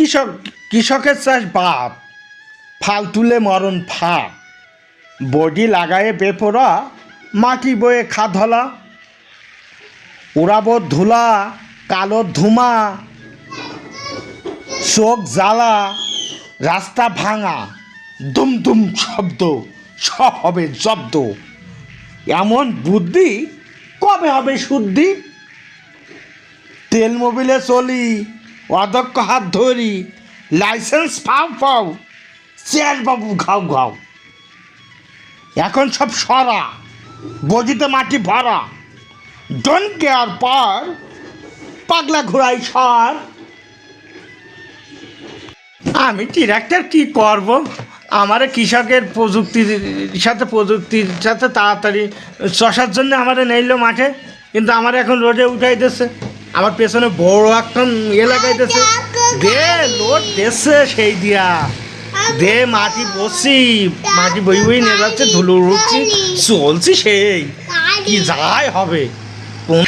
কৃষক, কৃষকের চাষ বাপ ফাল তুলে মরণ ফা, বডি লাগায়ে বেপরা মাটি বয়ে খাধলা উড়াবো ধুলা, কালো ধুমা, চোখ জ্বালা, রাস্তা ভাঙা, দুম দুম শব্দ, সব হবে জব্দ। এমন বুদ্ধি কবে হবে শুদ্ধি? তেল মোবিলে চলি অদক্ষ হাত ধরি লাইসেন্স পাও পাও চেয়ার বাবু ঘাও ঘাও। এখন সব সরা বজিতে মাটি ভরা। ডোন্ট কেয়ার পর, পাগলা ঘোড়াই সর। আমি ট্রাক্টর কি করব? আমার কৃষকের প্রযুক্তির সাথে প্রযুক্তির সাথে তাড়াতাড়ি চষার জন্য আমার নেইলো মাঠে, কিন্তু আমার এখন রোডে উঠাইতেছে। আমার পেছনে বড় একটা ইয়ে লাগাইতেছে। দে লোড দেশে সেই দিয়া। দে মাটি বসি মাটি বই বই নিয়ে যাচ্ছে ধুলো উঠছি চলছি সেই। কি যাই হবে। কোন